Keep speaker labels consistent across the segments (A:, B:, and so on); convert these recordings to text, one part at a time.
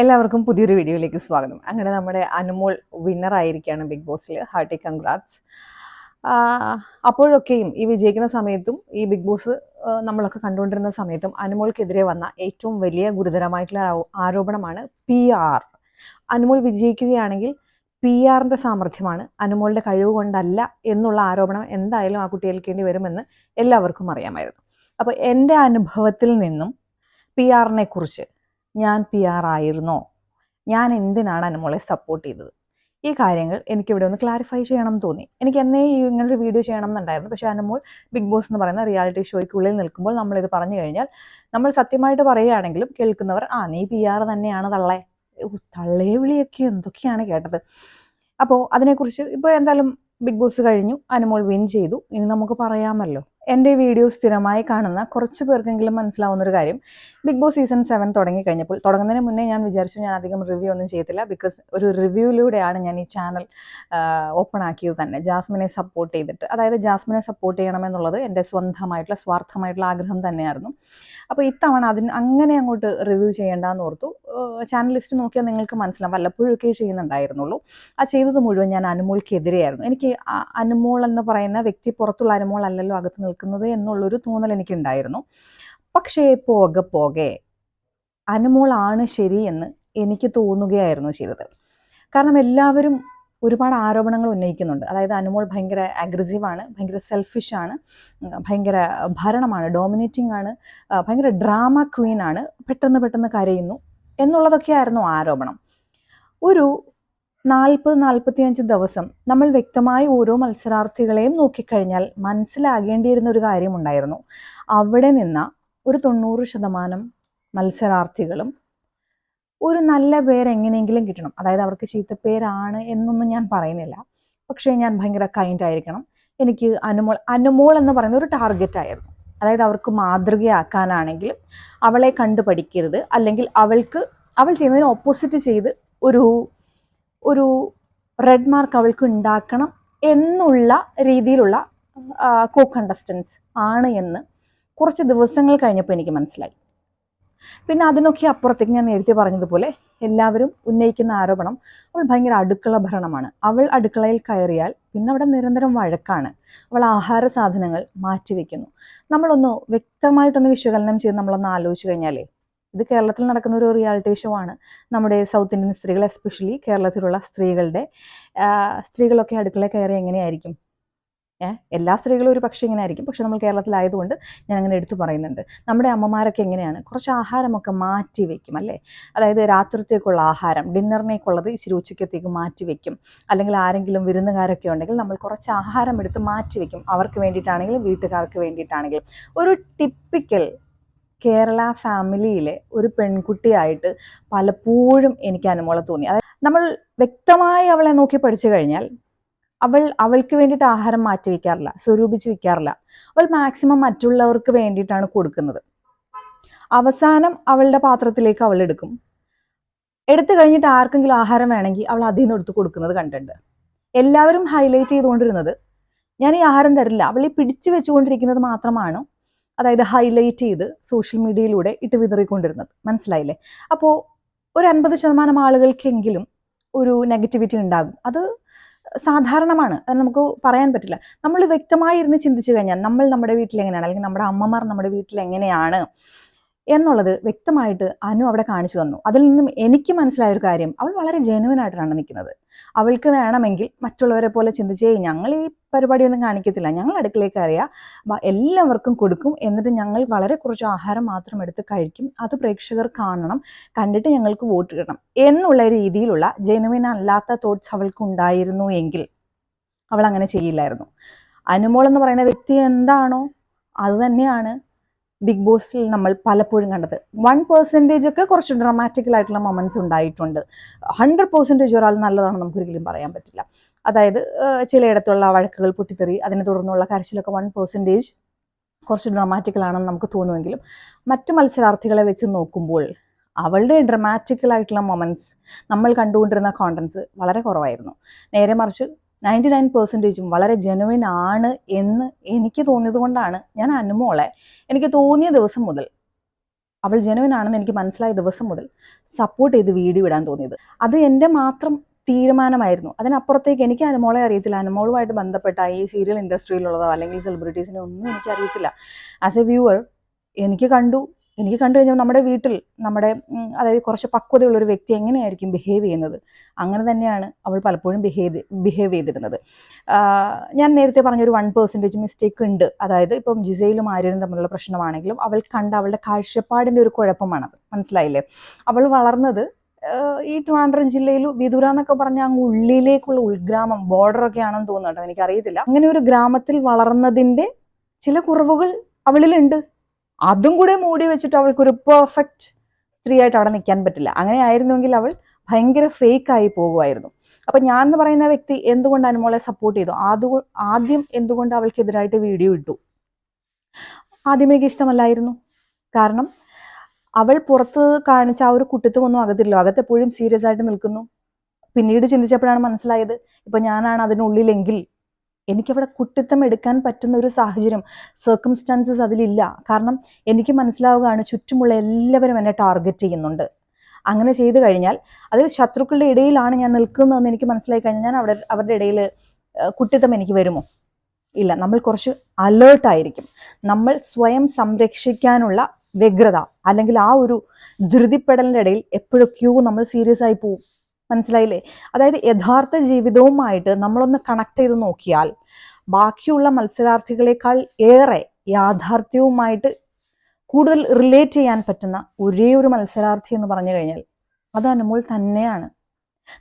A: എല്ലാവർക്കും പുതിയൊരു വീഡിയോയിലേക്ക് സ്വാഗതം. അങ്ങനെ നമ്മുടെ അനുമോൾ വിന്നർ ആയിരിക്കുകയാണ് ബിഗ് ബോസിൽ ഹാർട്ടി കൺഗ്രാറ്റ്സ് അപ്പോഴൊക്കെയും ഈ വിജയിക്കുന്ന സമയത്തും ഈ ബിഗ് ബോസ് നമ്മളൊക്കെ കണ്ടുകൊണ്ടിരുന്ന സമയത്തും അനുമോൾക്കെതിരെ വന്ന ഏറ്റവും വലിയ ഗുരുതരമായിട്ടുള്ള ആരോപണമാണ് പി ആർ അനുമോൾ വിജയിക്കുകയാണെങ്കിൽ പി ആറിന്റെ സാമർഥ്യമാണ് അനുമോളുടെ കഴിവ് കൊണ്ടല്ല എന്നുള്ള ആരോപണം എന്തായാലും ആ കുട്ടി ഏൽക്കേണ്ടി വരുമെന്ന് എല്ലാവർക്കും അറിയാമായിരുന്നു. അപ്പോൾ എന്റെ അനുഭവത്തിൽ നിന്നും പി ആറിനെ കുറിച്ച് ഞാൻ പി ആർ ആയിരുന്നോ? ഞാൻ എന്തിനാണ് അനുമോളെ സപ്പോർട്ട് ചെയ്തത്? ഈ കാര്യങ്ങൾ എനിക്കിവിടെ ഒന്ന് ക്ലാരിഫൈ ചെയ്യണം എന്ന് തോന്നി. എനിക്ക് എന്നേ ഇങ്ങനൊരു വീഡിയോ ചെയ്യണം എന്നുണ്ടായിരുന്നു. പക്ഷേ അനുമോൾ ബിഗ് ബോസ് എന്ന് പറയുന്ന റിയാലിറ്റി ഷോയ്ക്കുള്ളിൽ നിൽക്കുമ്പോൾ നമ്മളിത് പറഞ്ഞു കഴിഞ്ഞാൽ നമ്മൾ സത്യമായിട്ട് പറയുകയാണെങ്കിലും കേൾക്കുന്നവർ ആ നീ പി ആർ തന്നെയാണ് തള്ളേ. തള്ളേ വിളിയൊക്കെ എന്തൊക്കെയാണ് കേട്ടത്? അപ്പോൾ അതിനെക്കുറിച്ച് ഇപ്പോൾ എന്തായാലും ബിഗ് ബോസ് കഴിഞ്ഞു. അനുമോൾ വിൻ ചെയ്തു. ഇനി നമുക്ക് പറയാമല്ലോ. എന്റെ വീഡിയോ സ്ഥിരമായി കാണുന്ന കുറച്ച് പേർക്കെങ്കിലും മനസ്സിലാവുന്ന ഒരു കാര്യം. ബിഗ് ബോസ് സീസൺ സെവൻ തുടങ്ങി കഴിഞ്ഞപ്പോൾ തുടങ്ങുന്നതിന് മുന്നേ ഞാൻ വിചാരിച്ചു ഞാൻ അധികം റിവ്യൂ ഒന്നും ചെയ്യത്തില്ല ബിക്കോസ് ഒരു റിവ്യൂയിലൂടെയാണ് ഞാൻ ഈ ചാനൽ ഓപ്പൺ ആക്കിയത് തന്നെ. ജാസ്മിനെ സപ്പോർട്ട് ചെയ്തിട്ട്. അതായത് ജാസ്മിനെ സപ്പോർട്ട് ചെയ്യണമെന്നുള്ളത് എന്റെ സ്വന്തമായിട്ടുള്ള സ്വാർത്ഥമായിട്ടുള്ള ആഗ്രഹം തന്നെയായിരുന്നു. അപ്പോൾ ഇത്തവണ അതിന് അങ്ങനെ അങ്ങോട്ട് റിവ്യൂ ചെയ്യേണ്ടെന്ന് ഓർത്തു. ചാനൽ ലിസ്റ്റ് നോക്കിയാൽ നിങ്ങൾക്ക് മനസ്സിലാവും. വല്ലപ്പോഴൊക്കെ ചെയ്യുന്നുണ്ടായിരുന്നുള്ളൂ. ആ ചെയ്തത് മുഴുവൻ ഞാൻ അനുമോൾക്കെതിരെയായിരുന്നു. എനിക്ക് അനുമോൾ എന്ന് പറയുന്ന വ്യക്തി പുറത്തുള്ള അനുമോൾ അല്ലല്ലോ അകത്ത് നിൽക്കുന്നത് എന്നുള്ളൊരു തോന്നൽ എനിക്കുണ്ടായിരുന്നു. പക്ഷേ പോകെ പോകെ അനുമോളാണ് ശരി എന്ന് എനിക്ക് തോന്നുകയായിരുന്നു ചെയ്തത്. കാരണം എല്ലാവരും ഒരുപാട് ആരോപണങ്ങൾ ഉന്നയിക്കുന്നുണ്ട്. അതായത് അനുമോൾ ഭയങ്കര അഗ്രസീവാണ് ഭയങ്കര സെൽഫിഷാണ് ഭയങ്കര ഭരണമാണ് ഡോമിനേറ്റിംഗ് ആണ് ഭയങ്കര ഡ്രാമ ക്വീൻ ആണ് പെട്ടെന്ന് പെട്ടെന്ന് കരയുന്നു എന്നുള്ളതൊക്കെയായിരുന്നു ആരോപണം. ഒരു നാൽപ്പത് നാൽപ്പത്തിയഞ്ച് ദിവസം നമ്മൾ വ്യക്തമായി ഓരോ മത്സരാർത്ഥികളെയും നോക്കിക്കഴിഞ്ഞാൽ മനസ്സിലാകേണ്ടിയിരുന്ന ഒരു കാര്യമുണ്ടായിരുന്നു അവിടെ നിന്ന ഒരു തൊണ്ണൂറ് ശതമാനം മത്സരാർത്ഥികളും ഒരു നല്ല പേര് എങ്ങനെയെങ്കിലും കിട്ടണം. അതായത് അവർക്ക് ചീത്തപ്പേരാണ് എന്നൊന്നും ഞാൻ പറയുന്നില്ല. പക്ഷേ ഞാൻ ഭയങ്കര കൈൻഡ് ആയിരിക്കണം. എനിക്ക് അനുമോൾ അനുമോൾ എന്ന് പറയുന്ന ഒരു ടാർഗറ്റ് ആയിരുന്നു. അതായത് അവർക്ക് മാതൃകയാക്കാനാണെങ്കിലും അവളെ കണ്ടു പഠിക്കരുത് അല്ലെങ്കിൽ അവൾക്ക് അവൾ ചെയ്യുന്നതിന് ഓപ്പോസിറ്റ് ചെയ്ത് ഒരു ഒരു റെഡ് മാർക്ക് അവൾക്ക് ഉണ്ടാക്കണം എന്നുള്ള രീതിയിലുള്ള കോ കണ്ടസ്റ്റൻസ് ആണ് എന്ന് കുറച്ച് ദിവസങ്ങൾ കഴിഞ്ഞപ്പോൾ എനിക്ക് മനസ്സിലായി. പിന്നെ അതിനൊക്കെ അപ്പുറത്തേക്ക് ഞാൻ നേരത്തെ പറഞ്ഞതുപോലെ എല്ലാവരും ഉന്നയിക്കുന്ന ആരോപണം അവൾ ഭയങ്കര അടുക്കള ഭരണമാണ്. അവൾ അടുക്കളയിൽ കയറിയാൽ പിന്നെ അവിടെ നിരന്തരം വഴക്കാണ്. അവൾ ആഹാര സാധനങ്ങൾ മാറ്റിവെക്കുന്നു. നമ്മളൊന്ന് വ്യക്തമായിട്ടൊന്ന് വിശകലനം ചെയ്ത് നമ്മളൊന്ന് ആലോചിച്ച് കഴിഞ്ഞാലേ ഇത് കേരളത്തിൽ നടക്കുന്ന ഒരു റിയാലിറ്റി ഷോ ആണ്. നമ്മുടെ സൗത്ത് ഇന്ത്യൻ സ്ത്രീകൾ എസ്പെഷ്യലി കേരളത്തിലുള്ള സ്ത്രീകളുടെ സ്ത്രീകളൊക്കെ അടുക്കള കയറി എങ്ങനെയായിരിക്കും? എല്ലാ സ്ത്രീകളും ഒരു പക്ഷേ ഇങ്ങനെ ആയിരിക്കും പക്ഷെ നമ്മൾ കേരളത്തിലായതുകൊണ്ട് ഞാൻ അങ്ങനെ എടുത്തു പറയുന്നുണ്ട്. നമ്മുടെ അമ്മമാരൊക്കെ എങ്ങനെയാണ്? കുറച്ച് ആഹാരമൊക്കെ മാറ്റി വെക്കും അല്ലേ? അതായത് രാത്രിത്തേക്കുള്ള ആഹാരം ഡിന്നറിനേക്കുള്ളത് ഇച്ചിരി ഉച്ചക്കത്തേക്ക് മാറ്റി വെക്കും. അല്ലെങ്കിൽ ആരെങ്കിലും വിരുന്നുകാരൊക്കെ ഉണ്ടെങ്കിൽ നമ്മൾ കുറച്ച് ആഹാരം എടുത്ത് മാറ്റി വെക്കും. അവർക്ക് വേണ്ടിയിട്ടാണെങ്കിലും വീട്ടുകാർക്ക് വേണ്ടിയിട്ടാണെങ്കിലും. ഒരു ടിപ്പിക്കൽ കേരള ഫാമിലിയിലെ ഒരു പെൺകുട്ടിയായിട്ട് പലപ്പോഴും എനിക്ക് അനുമോളം തോന്നി. അതായത് നമ്മൾ വ്യക്തമായി അവളെ നോക്കി പഠിച്ചു കഴിഞ്ഞാൽ അവൾ അവൾക്ക് വേണ്ടിയിട്ട് ആഹാരം മാറ്റി വയ്ക്കാറില്ല സ്വരൂപിച്ച് വയ്ക്കാറില്ല അവൾ മാക്സിമം മറ്റുള്ളവർക്ക് വേണ്ടിയിട്ടാണ് കൊടുക്കുന്നത്. അവസാനം അവളുടെ പാത്രത്തിലേക്ക് അവൾ എടുക്കും. എടുത്തു കഴിഞ്ഞിട്ട് ആർക്കെങ്കിലും ആഹാരം വേണമെങ്കിൽ അവൾ അതിൽ നിന്ന് എടുത്ത് കൊടുക്കുന്നത് കണ്ടിട്ടുണ്ട്. എല്ലാവരും ഹൈലൈറ്റ് ചെയ്തുകൊണ്ടിരുന്നത് ഞാൻ ഈ ആഹാരം തരില്ല. അവൾ ഈ പിടിച്ചു വെച്ചുകൊണ്ടിരിക്കുന്നത് മാത്രമാണ്? അതായത് ഹൈലൈറ്റ് ചെയ്ത് സോഷ്യൽ മീഡിയയിലൂടെ ഇട്ട് വിതറിക്കൊണ്ടിരുന്നത്. മനസ്സിലായില്ലേ? അപ്പോൾ ഒരു അൻപത് ശതമാനം ആളുകൾക്കെങ്കിലും ഒരു നെഗറ്റിവിറ്റി ഉണ്ടാകും. അത് സാധാരണമാണ്. അത് നമുക്ക് പറയാൻ പറ്റില്ല. നമ്മൾ വ്യക്തമായി ഇരുന്ന് ചിന്തിച്ചു കഴിഞ്ഞാൽ നമ്മൾ നമ്മുടെ വീട്ടിൽ എങ്ങനെയാണ് അല്ലെങ്കിൽ നമ്മുടെ അമ്മമാർ നമ്മുടെ വീട്ടിൽ എങ്ങനെയാണ് എന്നുള്ളത് വ്യക്തമായിട്ട് അനു അവിടെ കാണിച്ചു തന്നു. അതിൽ നിന്നും എനിക്ക് മനസ്സിലായ ഒരു കാര്യം അവൾ വളരെ ജെനുവൻ ആയിട്ടാണ് നിൽക്കുന്നത്. അവൾക്ക് വേണമെങ്കിൽ മറ്റുള്ളവരെ പോലെ ചിന്തിച്ചേ ഞങ്ങൾ ഈ പരിപാടിയൊന്നും കാണിക്കത്തില്ല. ഞങ്ങൾ അടുക്കളയിൽ അറിയാം. എല്ലാവർക്കും കൊടുക്കും. എന്നിട്ട് ഞങ്ങൾ വളരെ കുറച്ച് ആഹാരം മാത്രം എടുത്ത് കഴിക്കും. അത് പ്രേക്ഷകർ കാണണം. കണ്ടിട്ട് ഞങ്ങൾക്ക് വോട്ട് കിട്ടണം എന്നുള്ള രീതിയിലുള്ള ജെനുവിൻ അല്ലാത്ത തോട്ട്സ് അവൾക്ക് ഉണ്ടായിരുന്നു എങ്കിൽ അവൾ അങ്ങനെ ചെയ്യില്ലായിരുന്നു. അനുമോൾ എന്ന് പറയുന്ന വ്യക്തി എന്താണോ അത് തന്നെയാണ്. ബിഗ് ബോസിൽ നമ്മൾ പലപ്പോഴും കണ്ടത്. വൺ പെർസെന്റേജ് ഒക്കെ കുറച്ച് ഡ്രമാറ്റിക്കൽ ആയിട്ടുള്ള മൊമെന്റ്സ് ഉണ്ടായിട്ടുണ്ട്. ഹൺഡ്രഡ് പെർസെന്റേജ് ഒരാൾ നല്ലതാണെന്ന് നമുക്ക് ഒരിക്കലും പറയാൻ പറ്റില്ല. അതായത് ചിലയിടത്തുള്ള വഴക്കുകൾ പൊട്ടിത്തെറി അതിനെ തുടർന്നുള്ള കരച്ചിലൊക്കെ വൺ പെർസെന്റേജ് കുറച്ച് ഡ്രമാറ്റിക്കൽ ആണെന്ന് നമുക്ക് തോന്നുമെങ്കിലും മറ്റു മത്സരാർത്ഥികളെ വെച്ച് നോക്കുമ്പോൾ അവളുടെ ഡ്രമാറ്റിക്കൽ ആയിട്ടുള്ള മൊമെന്റ്സ് നമ്മൾ കണ്ടുകൊണ്ടിരുന്ന കോണ്ടൻസ് വളരെ കുറവായിരുന്നു. നേരെ മറിച്ച് നയന്റി നയൻ പെർസെന്റേജും വളരെ ജെനുവിൻ ആണ് എന്ന് എനിക്ക് തോന്നിയത് കൊണ്ടാണ് ഞാൻ അനുമോളെ എനിക്ക് തോന്നിയ ദിവസം മുതൽ അവൾ ജനുവിനാണെന്ന് എനിക്ക് മനസ്സിലായ ദിവസം മുതൽ സപ്പോർട്ട് ചെയ്ത് വീഡിയോ ഇടാൻ തോന്നിയത്. അത് എന്റെ മാത്രം തീരുമാനമായിരുന്നു. അതിനപ്പുറത്തേക്ക് എനിക്ക് അനുമോളെ അറിയത്തില്ല. അനുമോളുമായിട്ട് ബന്ധപ്പെട്ട ഈ സീരിയൽ ഇൻഡസ്ട്രിയിലുള്ളതോ അല്ലെങ്കിൽ സെലിബ്രിറ്റീസിനെ ഒന്നും എനിക്ക് അറിയത്തില്ല. ആസ് എ വ്യൂവർ എനിക്ക് കണ്ടു. എനിക്ക് കണ്ടു കഴിഞ്ഞാൽ നമ്മുടെ വീട്ടിൽ നമ്മുടെ അതായത് കുറച്ച് പക്വതയുള്ള ഒരു വ്യക്തി എങ്ങനെയായിരിക്കും ബിഹേവ് ചെയ്യുന്നത്? അങ്ങനെ തന്നെയാണ് അവൾ പലപ്പോഴും ബിഹേവ് ബിഹേവ് ചെയ്തിരുന്നത്. ഞാൻ നേരത്തെ പറഞ്ഞൊരു വൺ പെർസെന്റേജ് മിസ്റ്റേക്ക് ഉണ്ട്. അതായത് ഇപ്പം ജിസയിലും ആര്യനും തമ്മിലുള്ള പ്രശ്നമാണെങ്കിലും അവൾ കണ്ട അവളുടെ കാഴ്ചപ്പാടിന്റെ ഒരു കുഴപ്പമാണത്. മനസ്സിലായില്ലേ? അവൾ വളർന്നത് ഈ ട്രിവാൻഡ്രം ജില്ലയിൽ വിതുര എന്നൊക്കെ പറഞ്ഞ അങ്ങ് ഉള്ളിലേക്കുള്ള ഉൾഗ്രാമം ബോർഡറൊക്കെ ആണെന്ന് തോന്നുന്നുണ്ടോ. എനിക്കറിയത്തില്ല. അങ്ങനെ ഒരു ഗ്രാമത്തിൽ വളർന്നതിന്റെ ചില കുറവുകൾ അവളിലുണ്ട്. അതും കൂടെ മൂടി വെച്ചിട്ട് അവൾക്ക് ഒരു പെർഫെക്റ്റ് സ്ത്രീ ആയിട്ട് അവിടെ നിൽക്കാൻ പറ്റില്ല. അങ്ങനെ ആയിരുന്നുവെങ്കിൽ അവൾ ഭയങ്കര ഫേക്ക് ആയി പോകുമായിരുന്നു. അപ്പൊ ഞാൻ എന്ന് പറയുന്ന വ്യക്തി എന്തുകൊണ്ട് അനുമോളെ സപ്പോർട്ട് ചെയ്തു? ആദ്യ ആദ്യം എന്തുകൊണ്ട് അവൾക്കെതിരായിട്ട് വീഡിയോ ഇട്ടു? ആദ്യമേക്ക് ഇഷ്ടമല്ലായിരുന്നു. കാരണം അവൾ പുറത്ത് കാണിച്ച ആ ഒരു കുട്ടിത്വമൊന്നും അകത്തില്ല അകത്തെപ്പോഴും സീരിയസ് ആയിട്ട് നിൽക്കുന്നു. പിന്നീട് ചിന്തിച്ചപ്പോഴാണ് മനസ്സിലായത് ഇപ്പൊ ഞാനാണ് അതിനുള്ളിലെങ്കിൽ എനിക്കവിടെ കുട്ടിത്തം എടുക്കാൻ പറ്റുന്ന ഒരു സാഹചര്യം സർക്കംസ്റ്റാൻസസ് അതിലില്ല. കാരണം എനിക്ക് മനസ്സിലാവുകയാണ് ചുറ്റുമുള്ള എല്ലാവരും എന്നെ ടാർഗറ്റ് ചെയ്യുന്നുണ്ട്. അങ്ങനെ ചെയ്തു കഴിഞ്ഞാൽ അതിൽ ശത്രുക്കളുടെ ഇടയിലാണ് ഞാൻ നിൽക്കുന്നതെന്ന് എനിക്ക് മനസ്സിലായി കഴിഞ്ഞാൽ ഞാൻ അവിടെ അവരുടെ ഇടയിൽ കുട്ടിത്തം എനിക്ക് വരുമോ? ഇല്ല. നമ്മൾ കുറച്ച് അലേർട്ടായിരിക്കും നമ്മൾ സ്വയം സംരക്ഷിക്കാനുള്ള വ്യഗ്രത അല്ലെങ്കിൽ ആ ഒരു ധൃതിപ്പെടലിന്റെ ഇടയിൽ എപ്പോഴൊക്കെയോ നമ്മൾ സീരിയസ് ആയി പോവും. മനസ്സിലായില്ലേ? അതായത് യഥാർത്ഥ ജീവിതവുമായിട്ട് നമ്മളൊന്ന് കണക്ട് ചെയ്ത് നോക്കിയാൽ ബാക്കിയുള്ള മത്സരാർത്ഥികളെക്കാൾ ഏറെ യാഥാർത്ഥ്യവുമായിട്ട് കൂടുതൽ റിലേറ്റ് ചെയ്യാൻ പറ്റുന്ന ഒരേ ഒരു മത്സരാർത്ഥി എന്ന് പറഞ്ഞു കഴിഞ്ഞാൽ അത് അനുമോൾ തന്നെയാണ്.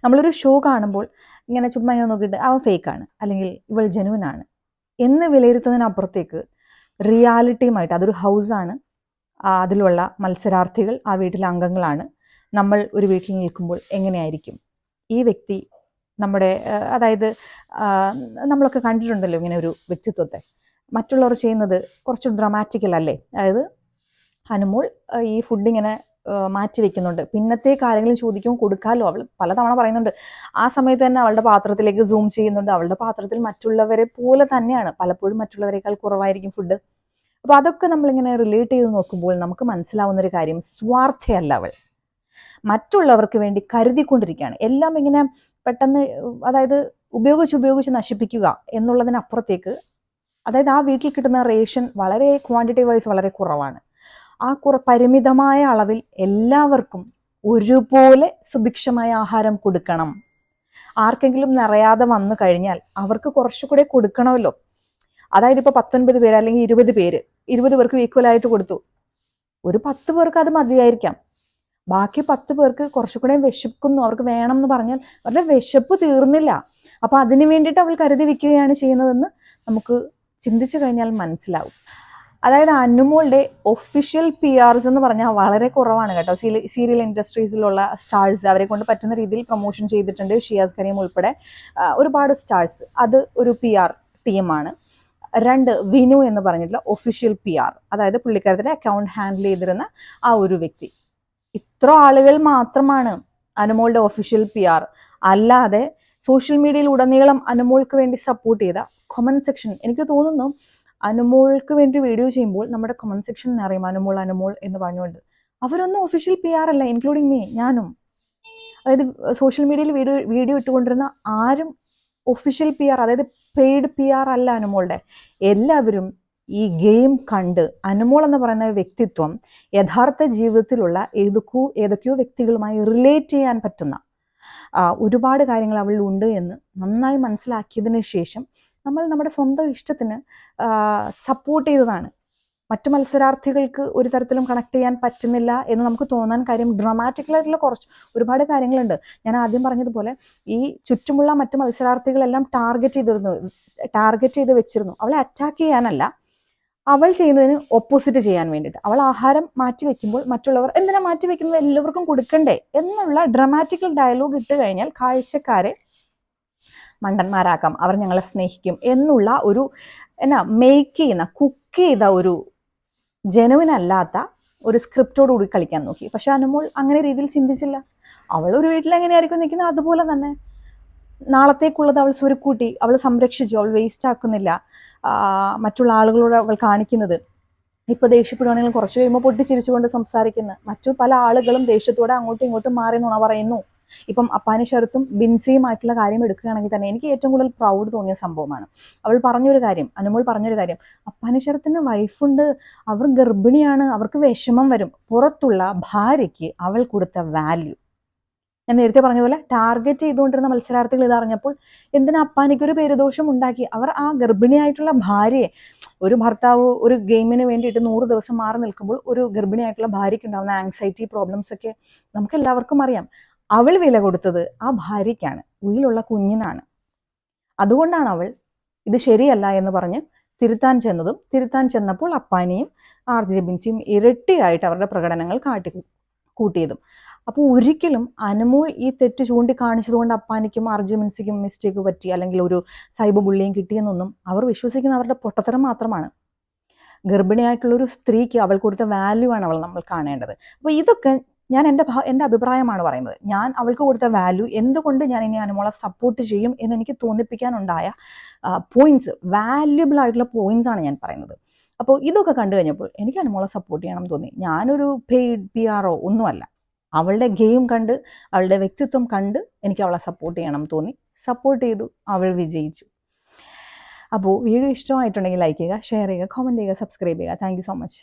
A: നമ്മളൊരു ഷോ കാണുമ്പോൾ ഇങ്ങനെ ചുമ്മാ ഇങ്ങനെ നോക്കിയിട്ട് അവൻ ഫേക്കാണ് അല്ലെങ്കിൽ ഇവൾ ജെനുവിനാണ് എന്ന് വിലയിരുത്തുന്നതിനപ്പുറത്തേക്ക് റിയാലിറ്റിയുമായിട്ട് അതൊരു ഹൗസാണ് അതിലുള്ള മത്സരാർത്ഥികൾ ആ വീട്ടിലെ അംഗങ്ങളാണ്. നമ്മൾ ഒരു വീട്ടിൽ നിൽക്കുമ്പോൾ എങ്ങനെയായിരിക്കും? ഈ വ്യക്തി നമ്മുടെ അതായത് നമ്മളൊക്കെ കണ്ടിട്ടുണ്ടല്ലോ ഇങ്ങനെ ഒരു വ്യക്തിത്വത്തെ. മറ്റുള്ളവർ ചെയ്യുന്നത് കുറച്ച് ഡ്രമാറ്റിക്കൽ അല്ലേ? അതായത് അനുമോൾ ഈ ഫുഡ് ഇങ്ങനെ മാറ്റി വെക്കുന്നുണ്ട്. പിന്നത്തേക്ക് ആരെങ്കിലും ചോദിക്കുമ്പോൾ കൊടുക്കാമല്ലോ അവൾ പലതവണ പറയുന്നുണ്ട്. ആ സമയത്ത് തന്നെ അവളുടെ പാത്രത്തിലേക്ക് സൂം ചെയ്യുന്നുണ്ട്. അവളുടെ പാത്രത്തിൽ മറ്റുള്ളവരെ പോലെ തന്നെയാണ്. പലപ്പോഴും മറ്റുള്ളവരെക്കാൾ കുറവായിരിക്കും ഫുഡ് അപ്പോൾ അതൊക്കെ നമ്മളിങ്ങനെ റിലേറ്റ് ചെയ്ത് നോക്കുമ്പോൾ നമുക്ക് മനസ്സിലാവുന്ന ഒരു കാര്യം സ്വാർത്ഥയല്ല അവൾ. മറ്റുള്ളവർക്ക് വേണ്ടി കരുതിക്കൊണ്ടിരിക്കുകയാണ്. എല്ലാം ഇങ്ങനെ പെട്ടെന്ന് അതായത് ഉപയോഗിച്ച് ഉപയോഗിച്ച് നശിപ്പിക്കുക എന്നുള്ളതിനപ്പുറത്തേക്ക് അതായത് ആ വീട്ടിൽ കിട്ടുന്ന റേഷൻ വളരെ ക്വാണ്ടിറ്റി വൈസ് വളരെ കുറവാണ്. ആ കുറ പരിമിതമായ അളവിൽ എല്ലാവർക്കും ഒരുപോലെ സുഭിക്ഷമായ ആഹാരം കൊടുക്കണം. ആർക്കെങ്കിലും നിറയാതെ വന്നു കഴിഞ്ഞാൽ അവർക്ക് കുറച്ചുകൂടെ കൊടുക്കണമല്ലോ. അതായത് ഇപ്പോൾ പത്തൊൻപത് പേര് അല്ലെങ്കിൽ ഇരുപത് പേര് ഇരുപത് പേർക്ക് ഈക്വൽ ആയിട്ട് കൊടുത്തു. ഒരു പത്ത് പേർക്ക് അത് മതിയായിരിക്കാം. ബാക്കി പത്ത് പേർക്ക് കുറച്ചുകൂടെ വിശക്കുന്നു അവർക്ക് വേണം എന്ന് പറഞ്ഞാൽ അവരുടെ വിശപ്പ് തീർന്നില്ല. അപ്പൊ അതിനു വേണ്ടിയിട്ട് അവൾ കരുതി വെക്കുകയാണ് ചെയ്യുന്നതെന്ന് നമുക്ക് ചിന്തിച്ചു കഴിഞ്ഞാൽ മനസ്സിലാവും. അതായത് അനുമോളുടെ ഒഫീഷ്യൽ പി ആർസ് എന്ന് പറഞ്ഞാൽ വളരെ കുറവാണ് കേട്ടോ. സീരിയൽ ഇൻഡസ്ട്രീസിലുള്ള സ്റ്റാർസ് അവരെ കൊണ്ട് പറ്റുന്ന രീതിയിൽ പ്രൊമോഷൻ ചെയ്തിട്ടുണ്ട്. ഷിയാസ് കരീം ഉൾപ്പെടെ ഒരുപാട് സ്റ്റാർസ് അത് ഒരു പി ആർ ടീമാണ് രണ്ട് വിനു എന്ന് പറഞ്ഞിട്ടുള്ള ഒഫീഷ്യൽ പി ആർ അതായത് പുള്ളിക്കാരത്തിന്റെ അക്കൗണ്ട് ഹാൻഡിൽ ചെയ്തിരുന്ന ആ ഒരു വ്യക്തി. ഇത്ര ആളുകൾ മാത്രമാണ് അനുമോളുടെ ഒഫീഷ്യൽ പി ആർ അല്ലാതെ സോഷ്യൽ മീഡിയയിൽ ഉടനീളം അനുമോൾക്ക് വേണ്ടി സപ്പോർട്ട് ചെയ്ത കൊമന്റ് സെക്ഷൻ എനിക്ക് തോന്നുന്നു അനുമോൾക്ക് വേണ്ടി വീഡിയോ ചെയ്യുമ്പോൾ നമ്മുടെ കൊമന്റ് സെക്ഷൻ അറിയാം അനുമോൾ അനുമോൾ എന്ന് പറഞ്ഞുകൊണ്ട്. അവരൊന്നും ഒഫീഷ്യൽ പി ആർ അല്ല ഇൻക്ലൂഡിങ് മീ ഞാനും. അതായത് സോഷ്യൽ മീഡിയയിൽ വീഡിയോ വീഡിയോ ഇട്ടുകൊണ്ടിരുന്ന ആരും ഒഫീഷ്യൽ പി ആർ അതായത് പെയ്ഡ് പി ആർ അല്ല അനുമോളുടെ. എല്ലാവരും ഈ ഗെയിം കണ്ട് അനുമോൾ എന്ന് പറയുന്ന വ്യക്തിത്വം യഥാർത്ഥ ജീവിതത്തിലുള്ള ഏതൊക്കെയോ ഏതൊക്കെയോ വ്യക്തികളുമായി റിലേറ്റ് ചെയ്യാൻ പറ്റുന്ന ഒരുപാട് കാര്യങ്ങൾ അവളിൽ ഉണ്ട് എന്ന് നന്നായി മനസ്സിലാക്കിയതിന് ശേഷം നമ്മൾ നമ്മുടെ സ്വന്തം ഇഷ്ടത്തിന് സപ്പോർട്ട് ചെയ്തതാണ്. മറ്റു മത്സരാർത്ഥികൾക്ക് ഒരു തരത്തിലും കണക്ട് ചെയ്യാൻ പറ്റുന്നില്ല എന്ന് നമുക്ക് തോന്നാൻ കാര്യം ഡ്രമാറ്റിക്കലായിട്ടുള്ള കുറച്ച് ഒരുപാട് കാര്യങ്ങളുണ്ട്. ഞാൻ ആദ്യം പറഞ്ഞതുപോലെ ഈ ചുറ്റുമുള്ള മറ്റു മത്സരാർത്ഥികളെല്ലാം ടാർഗറ്റ് ചെയ്തിരുന്നു ടാർഗറ്റ് ചെയ്ത് വെച്ചിരുന്നു. അവളെ അറ്റാക്ക് ചെയ്യാനല്ല. അവൾ ചെയ്യുന്നതിന് ഓപ്പോസിറ്റ് ചെയ്യാൻ വേണ്ടിയിട്ട്. അവൾ ആഹാരം മാറ്റി വെക്കുമ്പോൾ മറ്റുള്ളവർ എന്തിനാ മാറ്റി വെക്കുന്നത്? എല്ലാവർക്കും കൊടുക്കണ്ടേ? എന്നുള്ള ഡ്രമാറ്റിക്കൽ ഡയലോഗ് ഇട്ട് കഴിഞ്ഞാൽ കാഴ്ചക്കാരെ മണ്ടന്മാരാക്കാം. അവർ ഞങ്ങളെ സ്നേഹിക്കും എന്നുള്ള ഒരു എന്നാ മേക്ക് ചെയ്യുന്ന കുക്ക് ചെയ്ത ഒരു ജനുവിൻ അല്ലാത്ത ഒരു സ്ക്രിപ്റ്റോട് കൂടി കളിക്കാൻ നോക്കി. പക്ഷെ അനുമോൾ അങ്ങനെ രീതിയിൽ ചിന്തിച്ചില്ല. അവൾ ഒരു വീട്ടിൽ എങ്ങനെയായിരിക്കും നിൽക്കുന്നത്? അതുപോലെ തന്നെ. നാളത്തേക്കുള്ളത് അവൾ സ്വരുക്കൂട്ടി. അവൾ സംരക്ഷിച്ചു. അവൾ വേസ്റ്റ് ആക്കുന്നില്ല. മറ്റുള്ള ആളുകളോട് അവൾ കാണിക്കുന്നത്. ഇപ്പോൾ ദേഷ്യപ്പെടുവാണെങ്കിലും കുറച്ച് കഴിയുമ്പോൾ പൊട്ടിച്ചിരിച്ചുകൊണ്ട് സംസാരിക്കുന്ന. മറ്റു പല ആളുകളും ദേഷ്യത്തോടെ അങ്ങോട്ടും ഇങ്ങോട്ടും മാറി നുണ പറയുന്നു. ഇപ്പം അപ്പാനി ഷെറുത്തും ബിൻസിയുമായിട്ടുള്ള കാര്യം എടുക്കുകയാണെങ്കിൽ തന്നെ എനിക്ക് ഏറ്റവും കൂടുതൽ പ്രൗഡ് തോന്നിയ സംഭവമാണ്. അവൾ പറഞ്ഞൊരു കാര്യം അനുമോൾ പറഞ്ഞൊരു കാര്യം. അപ്പാനി ഷെറത്തിന് വൈഫുണ്ട് അവർ ഗർഭിണിയാണ്. അവർക്ക് വിഷമം വരും. പുറത്തുള്ള ഭാര്യയ്ക്ക് അവൾ കൊടുത്ത വാല്യൂ ഞാൻ നേരത്തെ പറഞ്ഞ പോലെ ടാർഗറ്റ് ചെയ്തുകൊണ്ടിരുന്ന മത്സരാർത്ഥികൾ ഇതറിഞ്ഞപ്പോൾ എന്തിനാ അപ്പാനിക്കൊരു പേരുദോഷം ഉണ്ടാക്കി? അവർ ആ ഗർഭിണിയായിട്ടുള്ള ഭാര്യയെ ഒരു ഭർത്താവ് ഒരു ഗെയിമിന് വേണ്ടിയിട്ട് നൂറ് ദിവസം മാറി നിൽക്കുമ്പോൾ ഒരു ഗർഭിണിയായിട്ടുള്ള ഭാര്യയ്ക്ക് ഉണ്ടാകുന്ന ആങ്സൈറ്റി പ്രോബ്ലംസ് ഒക്കെ നമുക്ക് എല്ലാവർക്കും അറിയാം. അവൾ വില കൊടുത്തത് ആ ഭാര്യയ്ക്കാണ്. ഉള്ളിലുള്ള കുഞ്ഞിനാണ്. അതുകൊണ്ടാണ് അവൾ ഇത് ശരിയല്ല എന്ന് പറഞ്ഞ് തിരുത്താൻ ചെന്നതും തിരുത്താൻ ചെന്നപ്പോൾ അപ്പാനിയും ആർ ജെ ബിൻസിയും ഇരട്ടിയായിട്ട് അവരുടെ പ്രകടനങ്ങൾ കാട്ടി കൂട്ടിയതും. അപ്പോൾ ഒരിക്കലും അനുമോൾ ഈ തെറ്റ് ചൂണ്ടിക്കാണിച്ചതുകൊണ്ട് അപ്പാനിക്കും അർജുമിൻസിക്കും മിസ്റ്റേക്ക് പറ്റി അല്ലെങ്കിൽ ഒരു സൈബർ ബുള്ളിയും കിട്ടിയെന്നൊന്നും അവർ വിശ്വസിക്കുന്ന അവരുടെ പൊട്ടത്തരം മാത്രമാണ്. ഗർഭിണിയായിട്ടുള്ള ഒരു സ്ത്രീക്ക് അവൾ കൊടുത്ത വാല്യൂ ആണ് അവൾ നമ്മൾ കാണേണ്ടത്. അപ്പോൾ ഇതൊക്കെ ഞാൻ എന്റെ എന്റെ അഭിപ്രായമാണ് പറയുന്നത്. ഞാൻ അവൾക്ക് കൊടുത്ത വാല്യൂ എന്തുകൊണ്ട് ഞാൻ ഇനി അനുമോളെ സപ്പോർട്ട് ചെയ്യും എന്ന് എനിക്ക് തോന്നിപ്പിക്കാനുണ്ടായ പോയിന്റ്സ് വാല്യുബിൾ ആയിട്ടുള്ള പോയിന്റ്സ് ആണ് ഞാൻ പറയുന്നത്. അപ്പോൾ ഇതൊക്കെ കണ്ടു കഴിഞ്ഞപ്പോൾ എനിക്ക് അനുമോളെ സപ്പോർട്ട് ചെയ്യണം തോന്നി. ഞാനൊരു പെയ്ഡ് പി ആറോ ഒന്നുമല്ല. അവളുടെ ഗെയിം കണ്ട് അവളുടെ വ്യക്തിത്വം കണ്ട് എനിക്ക് അവളെ സപ്പോർട്ട് ചെയ്യണം തോന്നി. സപ്പോർട്ട് ചെയ്തു. അവൾ വിജയിച്ചു. അപ്പോൾ വീഡിയോ ഇഷ്ടമായിട്ടുണ്ടെങ്കിൽ ലൈക്ക് ചെയ്യുക ഷെയർ ചെയ്യുക കമന്റ് ചെയ്യുക സബ്സ്ക്രൈബ് ചെയ്യുക. Thank so much